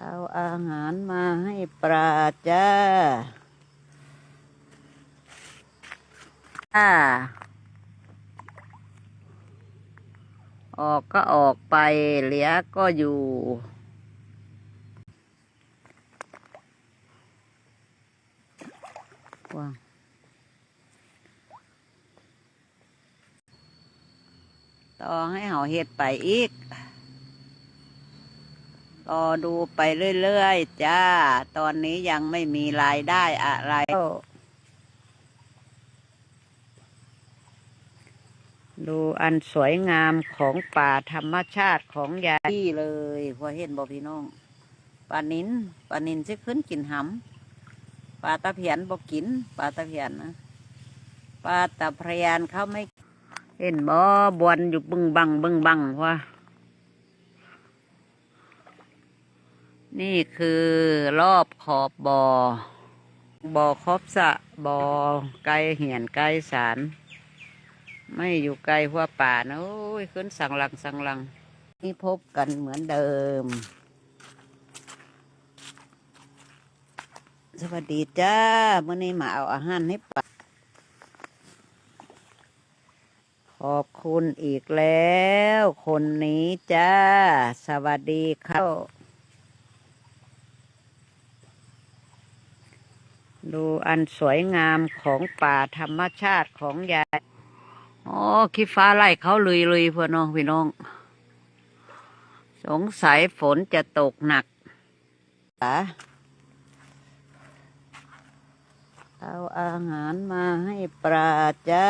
เอาอาหารมาให้ปลาจ้าจ้าออกก็ออกไป เหลือก็อยู่ว้าว ต่อให้เห่าเห็ดไปอีก รอดูไปเรื่อยๆจ้า ตอนนี้ยังไม่มีรายได้อะไร ดูอันสวยงามของป่าธรรมชาติของยายที่เลยพอเห็นบอพี่น้องปลานินปลานินจะขึ้นกินหำปลาตะเพียนบอกกินปลาตะเพียนนะปลาตะเพียนเขาไม่ เห็นบ่บวนอยู่บึงบังบึงบังว่านี่คือรอบขอบบ่อบ่อครบสะบ่อไกลเหียนไกลสารไม่อยู่ไกลหัวป่านะโอ้ยขึ้นสังหลังสังหลัง นี่พบกันเหมือนเดิม สวัสดีจ้าเมื่อนี้มาเอาอาหารให้ป่า ขอบคุณอีกแล้ว คนนี้จ้า สวัสดีครับ ดูอันสวยงามของป่าธรรมชาติของยายอ๋อคิฟ้าไล่เขาลุยลุยเพื่อนน้องพี่น้อง สงสัยฝนจะตกหนักอะเอาอาหารมาให้ปลาจ้า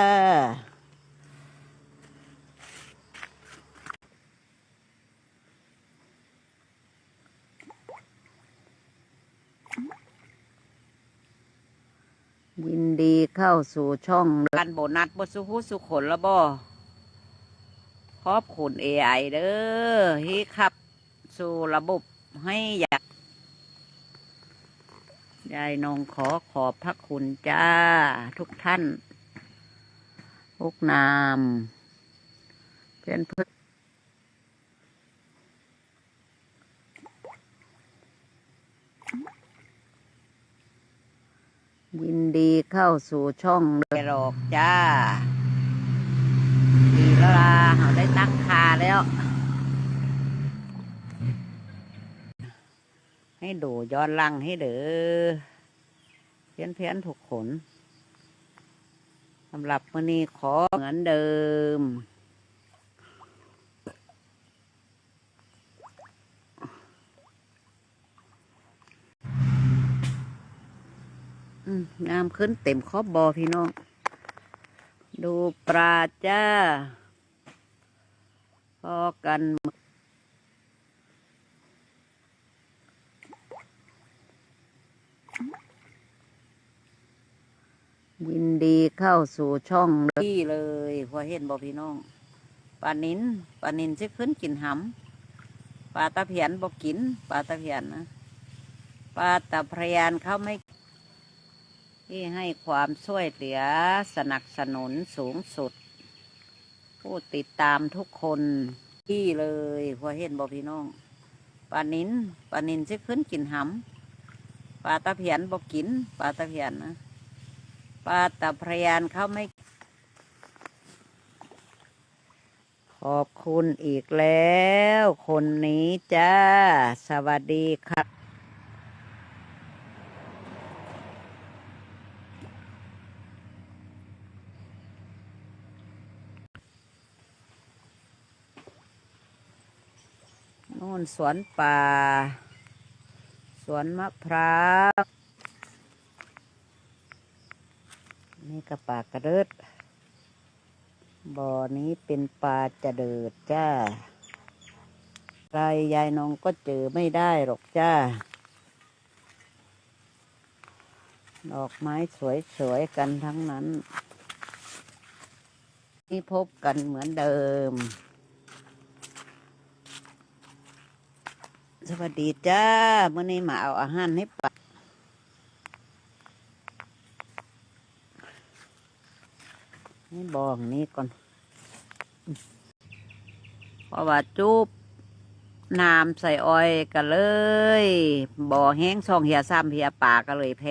ยินดีเข้าสู่ช่องการโบนัสบสุขุสุขนละบ่ขอบคุณเอไอเด้อที่ขับ สู่ระบบให้อยากยายนงขอขอบพระคุณจ้า ทุกท่าน ทุกนาม เพื่อนเพื่อน ยินดีเข้าสู่ช่องเลยหรอกจ้า ดีแล้วล่ะเราได้ตั้งคาแล้ว ให้ดูย้อนหลังให้เด้อเพี้ยนเพี้ยนๆถูกขนสำหรับวันนี้ขอเหมือนเดิม งามขึ้นเต็มขอบบอพี่น้อง ดูปลาจ้า พอกันยินดีเข้าสู่ช่องที่เลยพอเห็นบอพี่น้องปลานินปลานินจะขึ้นกินหำปลาตะเพียนบอกกินปลาตะเพียนนะปลาตะเพียนเขาไม่ ที่ให้ความช่วยเหลือสนับสนุนสูงสุด ผู้ติดตามทุกคนที่เลยพอเห็นบอพี่น้องปลานินปลานินจะขึ้นกินหำปลาตะเพียนบอกกินปลาตะเพียนนะปลาตะเพียนเขาไม่ ขอบคุณอีกแล้ว คนนี้จ้า สวัสดีครับ นู่นสวนป่า สวนมะพร้าวนี่กระปากกระเดิดบ่อนี้เป็นปลาจะเดิดจ้าใครยายน้องก็เจอไม่ได้หรอกจ้า ดอกไม้สวยๆกันทั้งนั้นนี่พบกันเหมือนเดิม สวัสดีจ้าเมื่อนี้มาเอาอาหารให้ปลาให้บองนี้ก่อนขอราะว่าจุบน้ำใส่อ้อยก็เลย บ่อแห้งช่องเหียซ้ำเหียป่าก็เลยแพ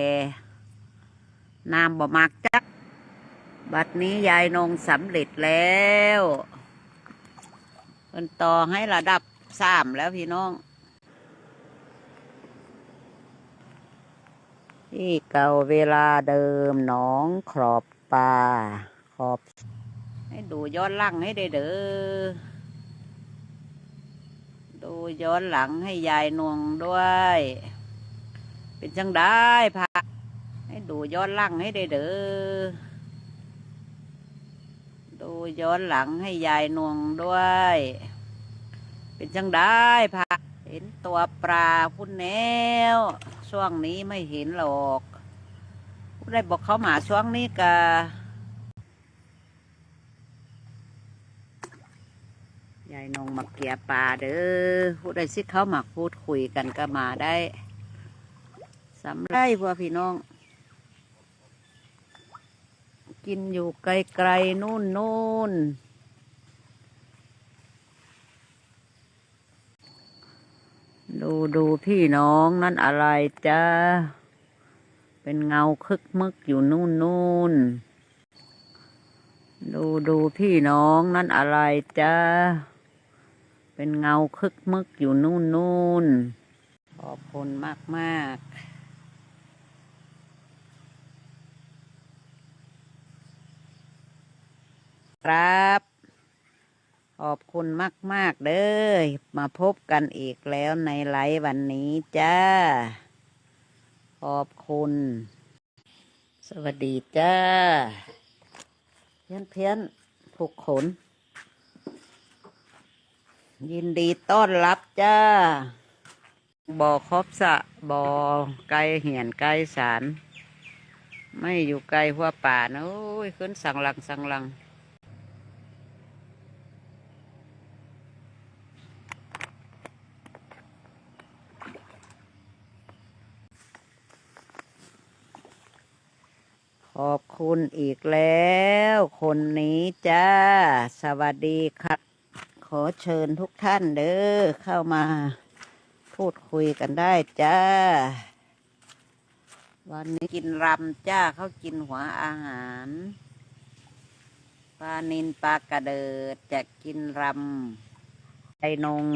น้ำบ่มักจัก บัดนี้ยายนงสำเร็จแล้วเพิ่นต่อให้ระดับสามแล้วพี่น้อง ที่เก่าเวลาเดิมหนองขอบปลาขอบ ให้ดูย้อนหลังให้ได้เด้อดูย้อนหลังให้ยายนวงด้วย เป็นจังได้พาให้ดูย้อนหลังให้ได้เด้อดูย้อนหลังให้ยายนวงด้วย เป็นจังได้พาเห็นตัวปลาพุ่นแนว ช่วงนี้ไม่เห็นหรอกได้บอกเขามาช่วงนี้กะยายนงมาเกียปลาเด้อผู้ได้สิเขามาพูดคุยกันก็มาได้สำไรพวกพี่น้อง กินอยู่ไกลๆนู่นนู่น ดูดูพี่น้องนั่นอะไรจ้าเป็นเงาคึกมึกอยู่นู่นนู่นดูดูพี่น้องนั่นอะไรจ้าเป็นเงาคึกมึกอยู่นู่นนู่นขอบคุณมากมากๆ ครับ ข อบคุณมาก ๆ เด้อมาพบกันอีกแล้วในไลฟ์วันนี้จ้า ขอบคุณ สวัสดีจ้า เพี้ยนเพี้ยนผูกขน ยินดีต้อนรับจ้าบ่อครบสะบ่อไกลเหียนไกลสาร ไม่อยู่ไกลหัวป่านะโอ้ย ขึ้นสังหลังสังหลัง ขอบคุณอีกแล้ว คนนี้จ้า สวัสดีครับ ขอเชิญทุกท่านเด้อเข้ามาพูดคุยกันได้จ้า วันนี้กินรำจ้าเขากินหัวอาหารปลานินปลากระเดิดจะกินรำไอนง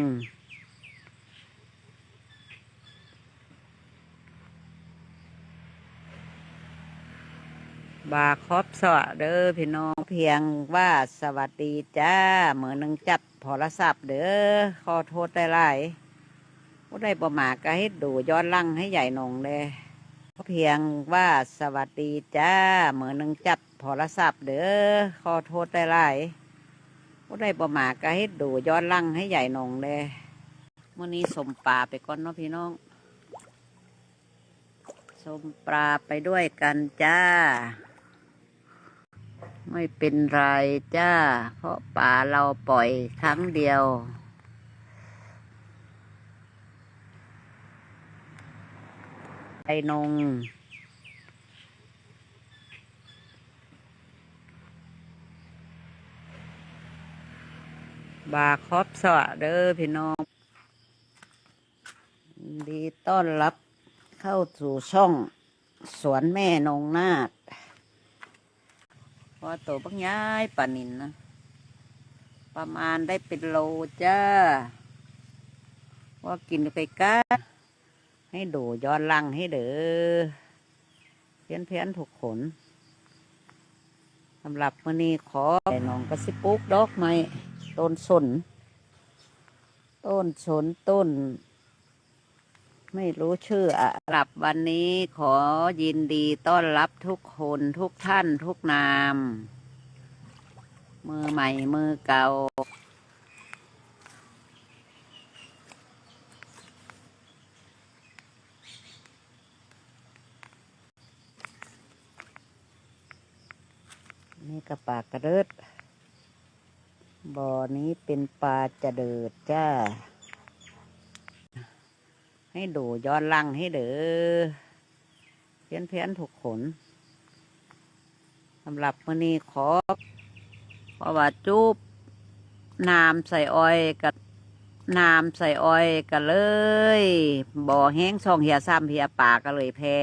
บาครอบสวะเด้อพี่น้องเพียงว่าสวัสดีจ้าเหมือนนึงจับโทรศัพท์เด้อขอโทษได้หลายผู้ได้ประมาก็ให้ดูย้อนลังให้ใหญ่หนงเลยเพียงว่าสวัสดีจ้าเหมือนนึงจับโทรศัพท์เด้อขอโทษได้หลายผู้ได้ประมาก็ให้ดูย้อนลังให้ใหญ่หนงเลยมื่อนี้สมปลาไปก่อนเนาะพี่น้องสมปลาไปด้วยกันจ้า ไม่เป็นไรจ้า เพราะป่าเราปล่อยครั้งเดียว ไอ้นงบาครอบสวะเด้อพี่น้อง ดีต้อนรับเข้าสู่ช่อง สวนแม่นงนาด พอโตบักย้ายปลานินนะประมาณได้เป็นโลจ้าว่ากินไปก้าให้ดูย้อนหลังให้เด้อเพี้ยนเพี้ยนถูกขนสำหรับมือนี้ขอให้น้องกระสิปลูกดอกไม้ต้นสน ต้นสนต้น ไม่รู้ชื่ออะหลับวันนี้ขอยินดีต้อนรับทุกคนทุกท่านทุกนาม มือใหม่มือเก่า นี่กระปากกระเดิดบ่อนี้เป็นปลาจะเดิดจ้า ให้ดูย้อนลังให้เด้อเพี้ยนเพี้ยนถูกขนสำหรับมือนี้ขอเพราะว่าจูบน้ำใส่อ้อยกับน้ำใส่อ้อยกันเลย บ่อแห้งช่องเหียซ้ำเหียปากก็เลยแพ้